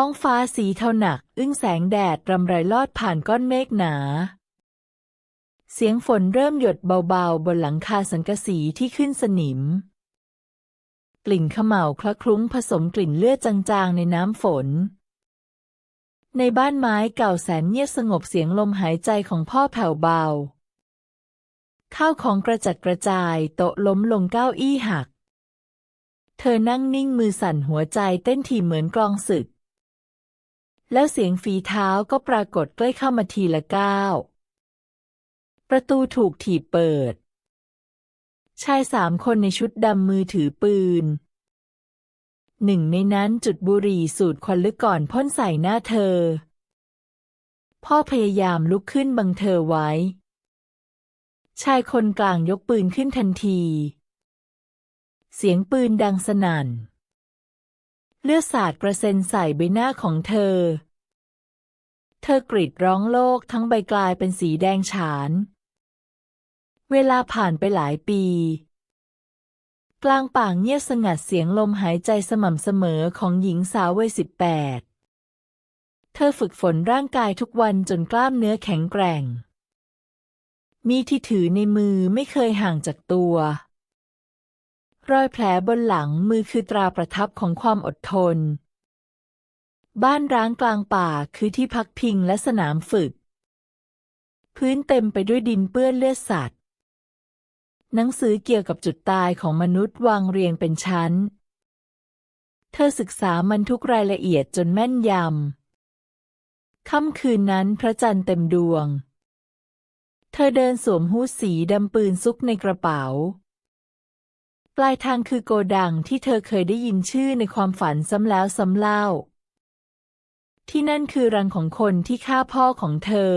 ท้องฟ้าสีเทาหนัก อึ้งแสงแดดรำไรลอดผ่านก้อนเมฆหนา เสียงฝนเริ่มหยดเบาๆ บนหลังคาสังกะสีที่ขึ้นสนิม กลิ่นขม่าคละคลุ้งผสมกลิ่นเลือดจางๆ ในน้ำฝน ในบ้านไม้เก่าแสนเงียบสงบเสียงลมหายใจของพ่อแผ่วเบา ข้าวของกระจัดกระจายโต๊ะล้มลงเก้าอี้หัก เธอนั่งนิ่งมือสั่นหัวใจเต้นถี่เหมือนกลองศึก แล้วเสียงฝีเท้าก็ปรากฏใกล้เข้ามาทีละก้าว ประตูถูกถีบเปิด ชายสามคนในชุดดำมือถือปืน หนึ่งในนั้นจุดบุหรี่สูดควันลึกก่อนพ่นใส่หน้าเธอ พ่อพยายามลุกขึ้นบังเธอไว้ ชายคนกลางยกปืนขึ้นทันที เสียงปืนดังสนั่น เลือดสาดกระเซ็นใส่ใบหน้าของเธอ เธอกรีดร้องโลกทั้งใบกลายเป็นสีแดงฉาน เวลาผ่านไปหลายปี กลางป่าเงียบสงัดเสียงลมหายใจสม่ำเสมอของหญิงสาววัยสิบแปดเธอฝึกฝนร่างกายทุกวันจนกล้ามเนื้อแข็งแกร่ง มีที่ถือในมือไม่เคยห่างจากตัว รอยแผลบนหลังมือคือตราประทับของความอดทน บ้านร้างกลางป่าคือที่พักพิงและสนามฝึก พื้นเต็มไปด้วยดินเปื้อนเลือดสัตว์ หนังสือเกี่ยวกับจุดตายของมนุษย์วางเรียงเป็นชั้น เธอศึกษามันทุกรายละเอียดจนแม่นยำ ค่ำคืนนั้นพระจันทร์เต็มดวง เธอเดินสวมฮู้สีดำปืนซุกในกระเป๋า ปลายทางคือโกดังที่เธอเคยได้ยินชื่อในความฝันซ้ำแล้วซ้ำเล่า ที่นั่นคือรังของคนที่ฆ่าพ่อของเธอ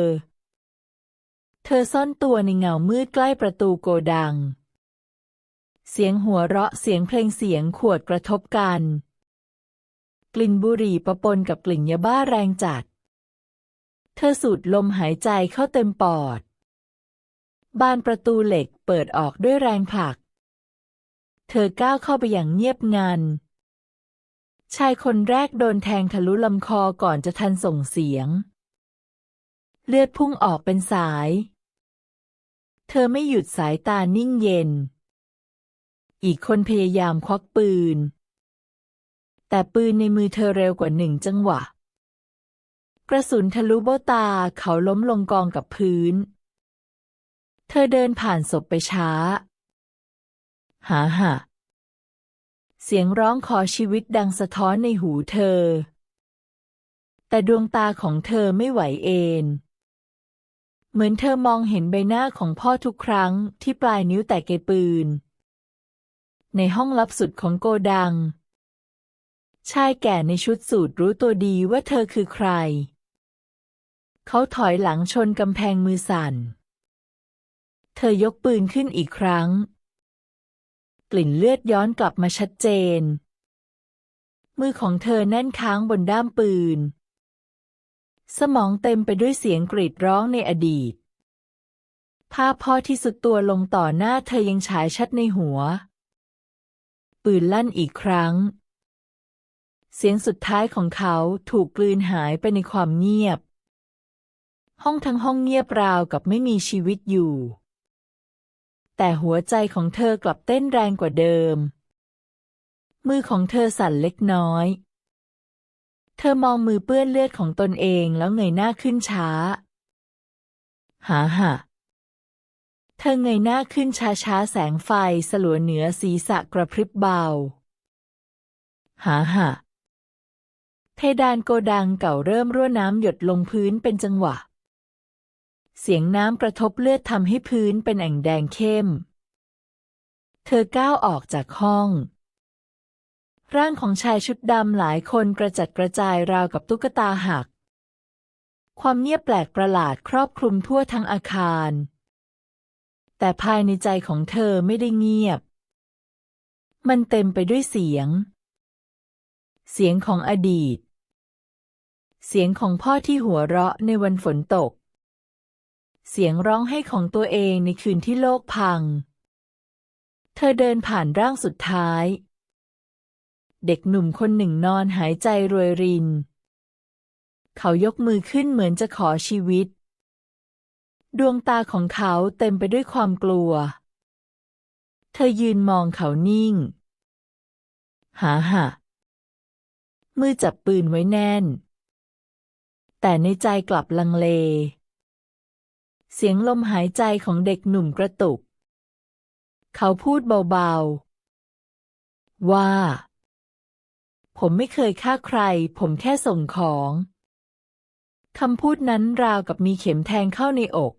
เธอซ่อนตัวในเงามืดใกล้ประตูโกดัง เสียงหัวเราะเสียงเพลงเสียงขวดกระทบกัน กลิ่นบุหรี่ประปนกับกลิ่นยาบ้าแรงจัด เธอสูดลมหายใจเข้าเต็มปอด บานประตูเหล็กเปิดออกด้วยแรงผลัก เธอก้าวเข้าไปอย่างเงียบงัน ชายคนแรกโดนแทงทะลุลำคอก่อนจะทันส่งเสียง เลือดพุ่งออกเป็นสาย เธอไม่หยุดสายตานิ่งเย็น อีกคนพยายามควักปืน แต่ปืนในมือเธอเร็วกว่าหนึ่งจังหวะ กระสุนทะลุเบ้าตาเขาล้มลงกองกับพื้น เธอเดินผ่านศพไปช้า หาหะเสียงร้องขอชีวิตดังสะท้อนในหูเธอ แต่ดวงตาของเธอไม่ไหวเอนเหมือนเธอมองเห็นใบหน้าของพ่อทุกครั้งที่ปลายนิ้วแตะเกปืน ในห้องลับสุดของโกดัง ชายแก่ในชุดสูทรู้ตัวดีว่าเธอคือใคร เขาถอยหลังชนกำแพงมือสั่น เธอยกปืนขึ้นอีกครั้ง กลิ่นเลือดย้อนกลับมาชัดเจน มือของเธอแน่นค้างบนด้ามปืน สมองเต็มไปด้วยเสียงกรีดร้องในอดีต ภาพพ่อที่สุดตัวลงต่อหน้าเธอยังฉายชัดในหัว ปืนลั่นอีกครั้ง เสียงสุดท้ายของเขาถูกกลืนหายไปในความเงียบ ห้องทั้งห้องเงียบราวกับไม่มีชีวิตอยู่ แต่หัวใจของเธอกลับเต้นแรงกว่าเดิม มือของเธอสั่นเล็กน้อย เธอมองมือเปื้อนเลือดของตนเองแล้วเงยหน้าขึ้นช้า หาหะเธอเงยหน้าขึ้นช้าๆแสงไฟสลัวเหนือศีรษะกระพริบเบา หาหะเพดานโกดังเก่าเริ่มรั่วน้ำหยดลงพื้นเป็นจังหวะ เสียงน้ำกระทบเลือดทำให้พื้นเป็นแอ่งแดงเข้ม เธอก้าวออกจากห้อง ร่างของชายชุดดำหลายคนกระจัดกระจายราวกับตุ๊กตาหัก ความเงียบแปลกประหลาดครอบคลุมทั่วทั้งอาคาร แต่ภายในใจของเธอไม่ได้เงียบ มันเต็มไปด้วยเสียง เสียงของอดีต เสียงของพ่อที่หัวเราะในวันฝนตก เสียงร้องไห้ของตัวเองในคืนที่โลกพัง เธอเดินผ่านร่างสุดท้าย เด็กหนุ่มคนหนึ่งนอนหายใจรวยริน เขายกมือขึ้นเหมือนจะขอชีวิต ดวงตาของเขาเต็มไปด้วยความกลัว เธอยืนมองเขานิ่ง หาหะมือจับปืนไว้แน่น แต่ในใจกลับลังเล เสียงลมหายใจของเด็กหนุ่มกระตุก เขาพูดเบาๆ ว่า ผมไม่เคยฆ่าใคร ผมแค่ส่งของคำพูดนั้นราวกับมีเข็มแทงเข้าในอก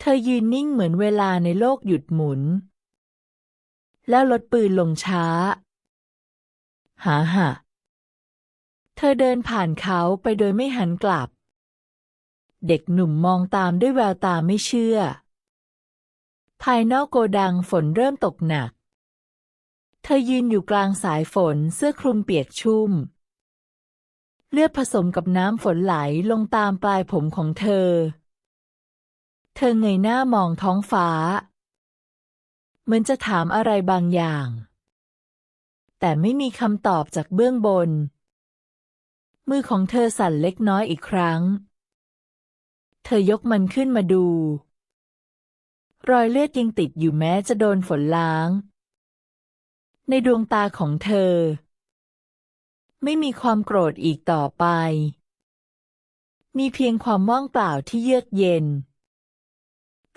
เธอยืนนิ่งเหมือนเวลาในโลกหยุดหมุน แล้วลดปืนลงช้า หาหะเธอเดินผ่านเขาไปโดยไม่หันกลับ เด็กหนุ่มมองตามด้วยแววตาไม่เชื่อ ภายนอกโกดังฝนเริ่มตกหนัก เธอยืนอยู่กลางสายฝนเสื้อคลุมเปียกชุ่ม เลือดผสมกับน้ำฝนไหลลงตามปลายผมของเธอ เธอเงยหน้ามองท้องฟ้า เหมือนจะถามอะไรบางอย่าง แต่ไม่มีคำตอบจากเบื้องบน มือของเธอสั่นเล็กน้อยอีกครั้ง เธอยกมันขึ้นมาดู รอยเลือดยังติดอยู่แม้จะโดนฝนล้าง ในดวงตาของเธอ ไม่มีความโกรธอีกต่อไป มีเพียงความว่างเปล่าที่เยือกเย็น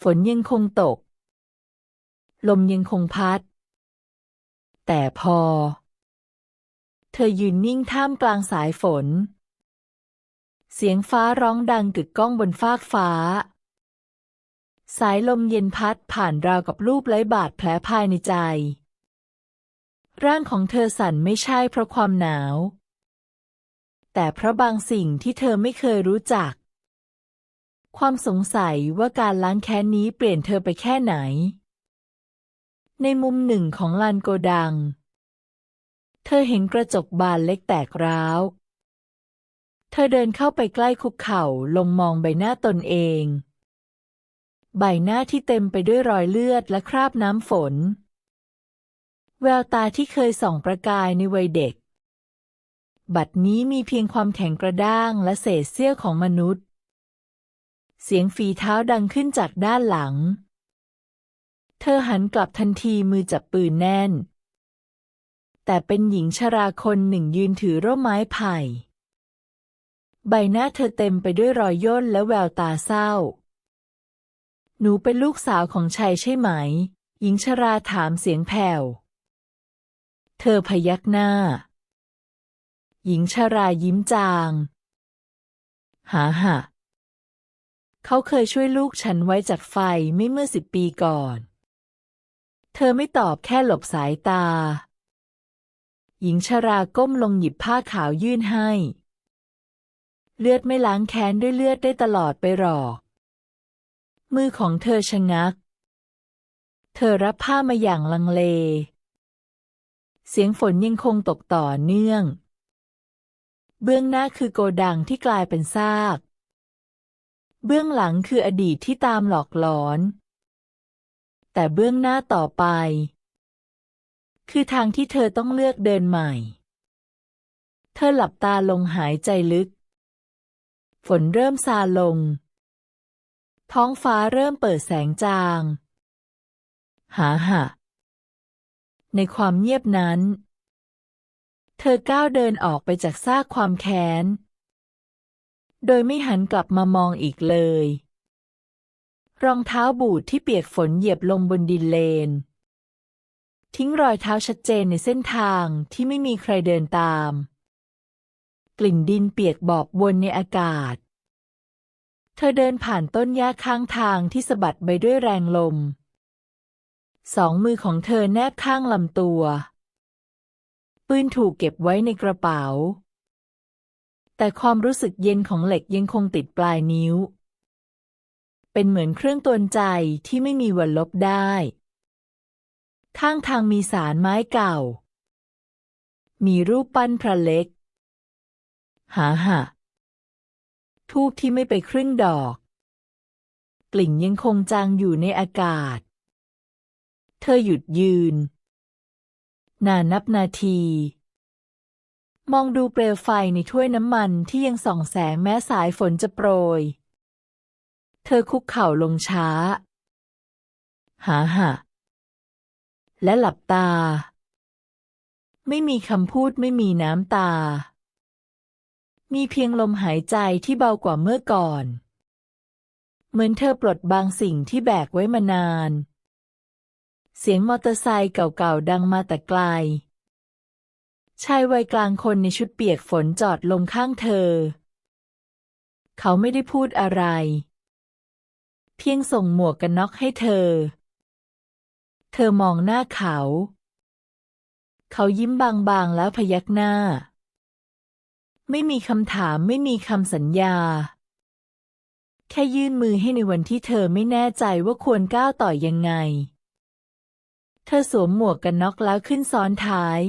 ฝนยังคงตก ลมยังคงพัด แต่พอ เธอยืนนิ่งท่ามกลางสายฝน เสียงฟ้าร้องดังกึกก้องบนฟากฟ้า สายลมเย็นพัดผ่านราวกับรูปไร้บาดแผลภายในใจ ร่างของเธอสั่นไม่ใช่เพราะความหนาว แต่เพราะบางสิ่งที่เธอไม่เคยรู้จัก ความสงสัยว่าการล้างแค้นนี้เปลี่ยนเธอไปแค่ไหน ในมุมหนึ่งของลานโกดัง เธอเห็นกระจกบานเล็กแตกร้าว เธอเดินเข้าไปใกล้คุกเข่าลงมองใบหน้าตนเอง ใบหน้าที่เต็มไปด้วยรอยเลือดและคราบน้ำฝน แววตาที่เคยส่องประกายในวัยเด็ก บัดนี้มีเพียงความแข็งกระด้างและเศษเสี้ยวของมนุษย์ เสียงฝีเท้าดังขึ้นจากด้านหลัง เธอหันกลับทันทีมือจับปืนแน่น แต่เป็นหญิงชราคนหนึ่งยืนถือร่มไม้ไผ่ ใบหน้าเธอเต็มไปด้วยรอยย่นและแววตาเศร้า หนูเป็นลูกสาวของชัยใช่ไหม หญิงชราถามเสียงแผ่ว เธอพยักหน้า หญิงชรายิ้มจาง หาหะเขาเคยช่วยลูกฉันไว้จากไฟไม่เมื่อสิบปีก่อน เธอไม่ตอบแค่หลบสายตา หญิงชราก้มลงหยิบผ้าขาวยื่นให้ เลือดไม่ล้างแค้นด้วยเลือดได้ตลอดไปหรอก มือของเธอชะงัก เธอรับผ้ามาอย่างลังเล เสียงฝนยังคงตกต่อเนื่อง เบื้องหน้าคือโกดังที่กลายเป็นซาก เบื้องหลังคืออดีตที่ตามหลอกหลอน แต่เบื้องหน้าต่อไป คือทางที่เธอต้องเลือกเดินใหม่ เธอหลับตาลงหายใจลึก ฝนเริ่มซาลง ท้องฟ้าเริ่มเปิดแสงจาง หาหะ ในความเงียบนั้น เธอก้าวเดินออกไปจากซากความแค้น โดยไม่หันกลับมามองอีกเลย รองเท้าบูทที่เปียกฝนเหยียบลงบนดินเลน ทิ้งรอยเท้าชัดเจนในเส้นทางที่ไม่มีใครเดินตาม กลิ่นดินเปียกบอบวนในอากาศ เธอเดินผ่านต้นหญ้าข้างทางที่สะบัดไปด้วยแรงลม สองมือของเธอแนบข้างลำตัว ปืนถูกเก็บไว้ในกระเป๋า แต่ความรู้สึกเย็นของเหล็กยังคงติดปลายนิ้ว เป็นเหมือนเครื่องตวนใจที่ไม่มีวันลบได้ข้างทางมีสารไม้เก่า มีรูปปั้นพระเล็ก หาหะทูบที่ไม่ไปครึ่งดอก กลิ่นยังคงจางอยู่ในอากาศ เธอหยุดยืน นานนับนาที มองดูเปลวไฟในถ้วยน้ำมันที่ยังส่องแสงแม้สายฝนจะโปรย เธอคุกเข่าลงช้า หาหะและหลับตา ไม่มีคำพูดไม่มีน้ำตา มีเพียงลมหายใจที่เบากว่าเมื่อก่อน เหมือนเธอปลดบางสิ่งที่แบกไว้มานาน เสียงมอเตอร์ไซค์เก่าๆดังมาแต่ไกล ชายวัยกลางคนในชุดเปียกฝนจอดลงข้างเธอ เขาไม่ได้พูดอะไร เพียงส่งหมวกกันน็อกให้เธอ เธอมองหน้าเขา เขายิ้มบางๆแล้วพยักหน้า ไม่มีคำถามไม่มีคำสัญญา แค่ยื่นมือให้ในวันที่เธอไม่แน่ใจว่าควรก้าวต่อยังไง เธอสวมหมวกกันน็อกแล้วขึ้นซ้อนท้าย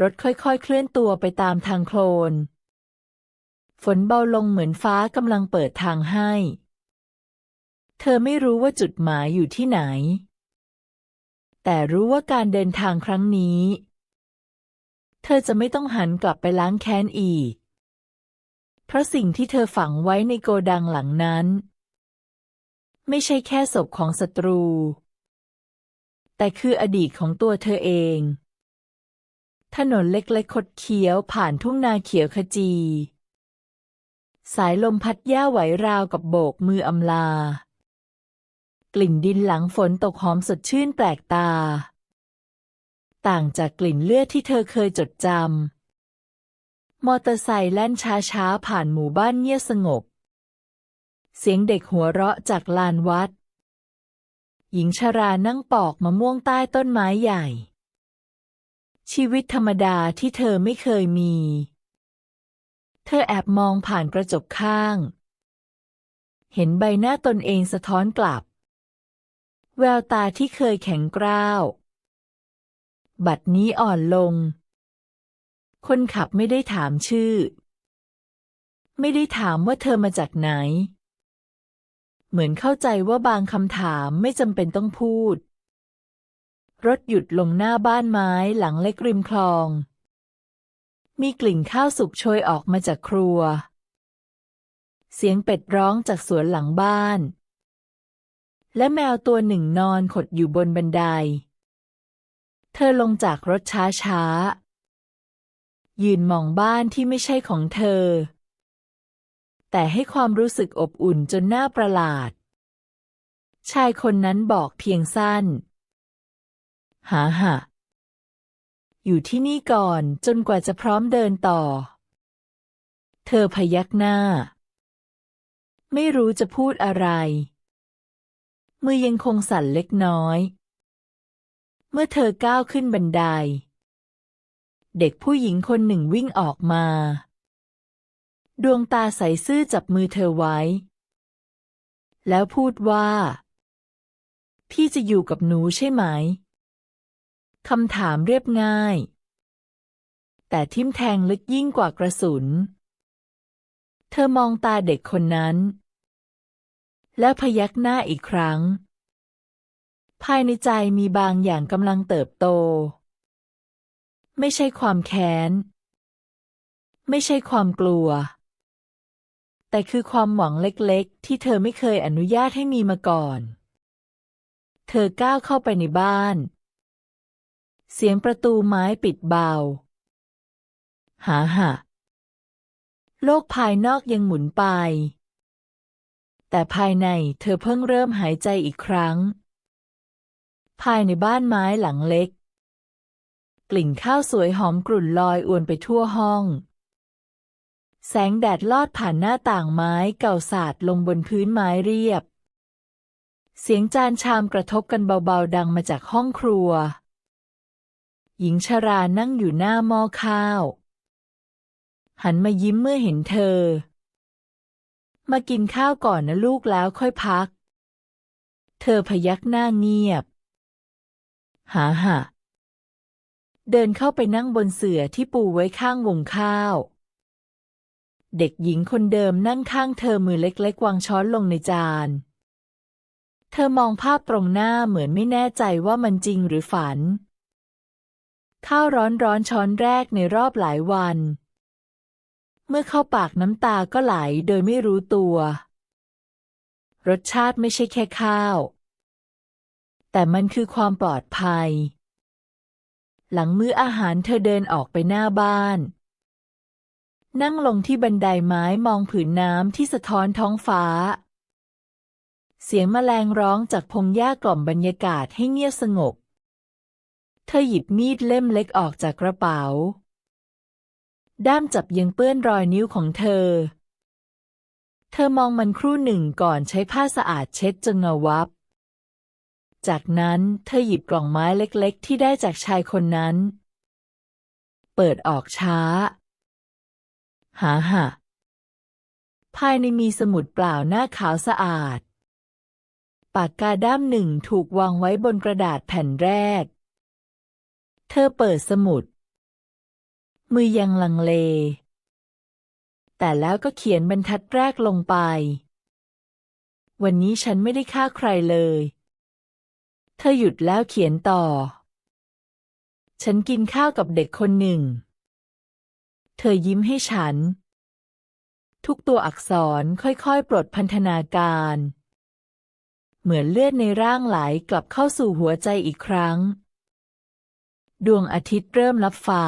รถค่อยๆ เคลื่อนตัวไปตามทางโคลน ฝนเบาลงเหมือนฟ้ากำลังเปิดทางให้ เธอไม่รู้ว่าจุดหมายอยู่ที่ไหน แต่รู้ว่าการเดินทางครั้งนี้ ธอจะไม่ต้องหันกลับไปล้างแค้นอีก เพราะสิ่งที่เธอฝังไว้ในโกดังหลังนั้น ไม่ใช่แค่ศพของศัตรู แต่คืออดีตของตัวเธอเอง ถนนเล็กๆคดเคี้ยวผ่านทุ่งนาเขียวขจี สายลมพัดหญ้าไหวราวกับโบกมืออำลา กลิ่นดินหลังฝนตกหอมสดชื่นแปลกตา ต่างจากกลิ่นเลือดที่เธอเคยจดจำ มอเตอร์ไซค์แล่นช้าๆ ผ่านหมู่บ้านเงียบสงบ เสียงเด็กหัวเราะจากลานวัด หญิงชรานั่งปอกมะม่วงใต้ต้นไม้ใหญ่ ชีวิตธรรมดาที่เธอไม่เคยมี เธอแอบมองผ่านกระจกข้าง เห็นใบหน้าตนเองสะท้อนกลับ แววตาที่เคยแข็งกร้าว บัดนี้อ่อนลง คนขับไม่ได้ถามชื่อ ไม่ได้ถามว่าเธอมาจากไหน เหมือนเข้าใจว่าบางคำถามไม่จำเป็นต้องพูด รถหยุดลงหน้าบ้านไม้หลังเล็กริมคลอง มีกลิ่นข้าวสุกโชยออกมาจากครัว เสียงเป็ดร้องจากสวนหลังบ้านและแมวตัวหนึ่งนอนขดอยู่บนบันได เธอลงจากรถช้าๆยืนมองบ้านที่ไม่ใช่ของเธอ แต่ให้ความรู้สึกอบอุ่นจนน่าประหลาด ชายคนนั้นบอกเพียงสั้น หาหะอยู่ที่นี่ก่อนจนกว่าจะพร้อมเดินต่อ เธอพยักหน้า ไม่รู้จะพูดอะไร มือยังคงสั่นเล็กน้อย เมื่อเธอก้าวขึ้นบันได เด็กผู้หญิงคนหนึ่งวิ่งออกมา ดวงตาใสซื่อจับมือเธอไว้ แล้วพูดว่า พี่จะอยู่กับหนูใช่ไหมคำถามเรียบง่าย แต่ทิ่มแทงลึกยิ่งกว่ากระสุน เธอมองตาเด็กคนนั้น แล้วพยักหน้าอีกครั้ง ภายในใจมีบางอย่างกำลังเติบโต ไม่ใช่ความแค้น ไม่ใช่ความกลัว แต่คือความหวังเล็กๆ ที่เธอไม่เคยอนุญาตให้มีมาก่อน เธอก้าวเข้าไปในบ้าน เสียงประตูไม้ปิดเบา หาหะโลกภายนอกยังหมุนไป แต่ภายในเธอเพิ่งเริ่มหายใจอีกครั้ง ภายในบ้านไม้หลังเล็ก กลิ่นข้าวสวยหอมกลุ่นลอยอวนไปทั่วห้อง แสงแดดลอดผ่านหน้าต่างไม้เก่าสาดลงบนพื้นไม้เรียบ เสียงจานชามกระทบกันเบาๆดังมาจากห้องครัว หญิงชรานั่งอยู่หน้าหม้อข้าว หันมายิ้มเมื่อเห็นเธอ มากินข้าวก่อนนะลูกแล้วค่อยพักเธอพยักหน้าเงียบ หาหะเดินเข้าไปนั่งบนเสื่อที่ปูไว้ข้างวงข้าว เด็กหญิงคนเดิมนั่งข้างเธอมือเล็กๆวางช้อนลงในจาน เธอมองภาพตรงหน้าเหมือนไม่แน่ใจว่ามันจริงหรือฝัน ข้าวร้อนร้อนๆช้อนแรกในรอบหลายวัน เมื่อเข้าปากน้ำตาก็ไหลโดยไม่รู้ตัว รสชาติไม่ใช่แค่ข้าว แต่มันคือความปลอดภัย หลังมื้ออาหารเธอเดินออกไปหน้าบ้าน นั่งลงที่บันไดไม้มองผืนน้ำที่สะท้อนท้องฟ้า เสียงแมลงร้องจากพงหญ้ากล่อมบรรยากาศให้เงียบสงบ เธอหยิบมีดเล่มเล็กออกจากกระเป๋า ด้ามจับยังเปื้อนรอยนิ้วของเธอ เธอมองมันครู่หนึ่งก่อนใช้ผ้าสะอาดเช็ดจนเงาวับ จากนั้นเธอหยิบกล่องไม้เล็กๆ ที่ได้จากชายคนนั้น เปิดออกช้า หาหะภายในมีสมุดเปล่าหน้าขาวสะอาด ปากกาด้ามหนึ่งถูกวางไว้บนกระดาษแผ่นแรก เธอเปิดสมุด มือยังลังเล แต่แล้วก็เขียนบรรทัดแรกลงไป วันนี้ฉันไม่ได้ฆ่าใครเลย เธอหยุดแล้วเขียนต่อ ฉันกินข้าวกับเด็กคนหนึ่ง เธอยิ้มให้ฉัน ทุกตัวอักษรค่อยๆ ปลดพันธนาการ เหมือนเลือดในร่างไหลกลับเข้าสู่หัวใจอีกครั้ง ดวงอาทิตย์เริ่มลับฟ้า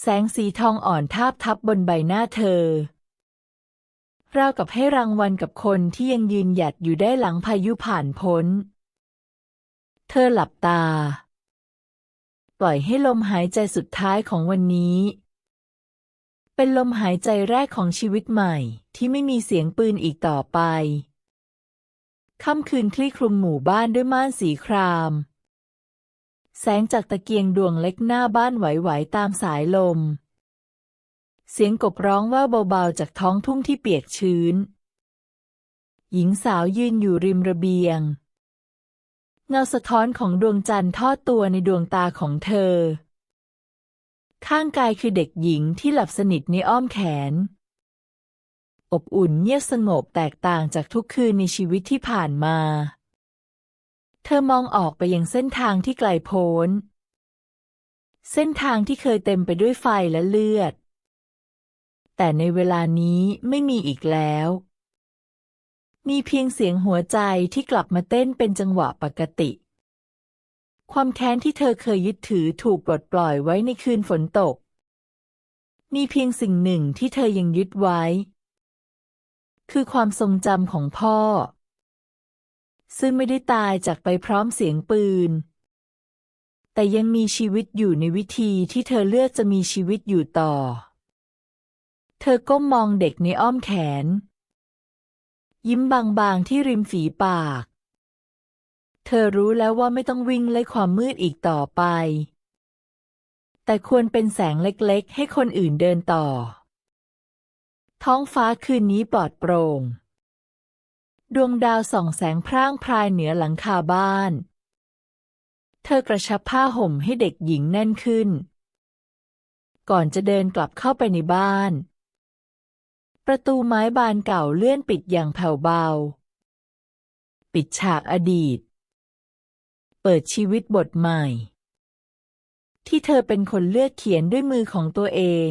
แสงสีทองอ่อนทาบทับบนใบหน้าเธอราวกับให้รางวัลกับคนที่ยังยืนหยัดอยู่ได้หลังพายุผ่านพ้น เธอหลับตา ปล่อยให้ลมหายใจสุดท้ายของวันนี้ เป็นลมหายใจแรกของชีวิตใหม่ที่ไม่มีเสียงปืนอีกต่อไป ค่ำคืนคลี่คลุมหมู่บ้านด้วยม่านสีคราม แสงจากตะเกียงดวงเล็กหน้าบ้านไหวๆตามสายลม เสียงกบร้องว่าเบาๆจากท้องทุ่งที่เปียกชื้น หญิงสาวยืนอยู่ริมระเบียง เงาสะท้อนของดวงจันทร์ทอดตัวในดวงตาของเธอ ข้างกายคือเด็กหญิงที่หลับสนิทในอ้อมแขน อบอุ่นเงียบสงบแตกต่างจากทุกคืนในชีวิตที่ผ่านมา เธอมองออกไปยังเส้นทางที่ไกลโพ้น เส้นทางที่เคยเต็มไปด้วยไฟและเลือด แต่ในเวลานี้ไม่มีอีกแล้ว มีเพียงเสียงหัวใจที่กลับมาเต้นเป็นจังหวะปกติ ความแค้นที่เธอเคยยึดถือถูกปลดปล่อยไว้ในคืนฝนตก มีเพียงสิ่งหนึ่งที่เธอยังยึดไว้ คือความทรงจำของพ่อ ซึ่งไม่ได้ตายจากไปพร้อมเสียงปืน แต่ยังมีชีวิตอยู่ในวิธีที่เธอเลือกจะมีชีวิตอยู่ต่อ เธอก้มมองเด็กในอ้อมแขน ยิ้มบางๆที่ริมฝีปาก เธอรู้แล้วว่าไม่ต้องวิ่งไล่ความมืดอีกต่อไป แต่ควรเป็นแสงเล็กๆ ให้คนอื่นเดินต่อ ท้องฟ้าคืนนี้ปลอดโปร่ง ดวงดาวส่องแสงพร่างพรายเหนือหลังคาบ้าน เธอกระชับผ้าห่มให้เด็กหญิงแน่นขึ้น ก่อนจะเดินกลับเข้าไปในบ้าน ประตูไม้บานเก่าเลื่อนปิดอย่างแผ่วเบา ปิดฉากอดีต เปิดชีวิตบทใหม่ ที่เธอเป็นคนเลือกเขียนด้วยมือของตัวเอง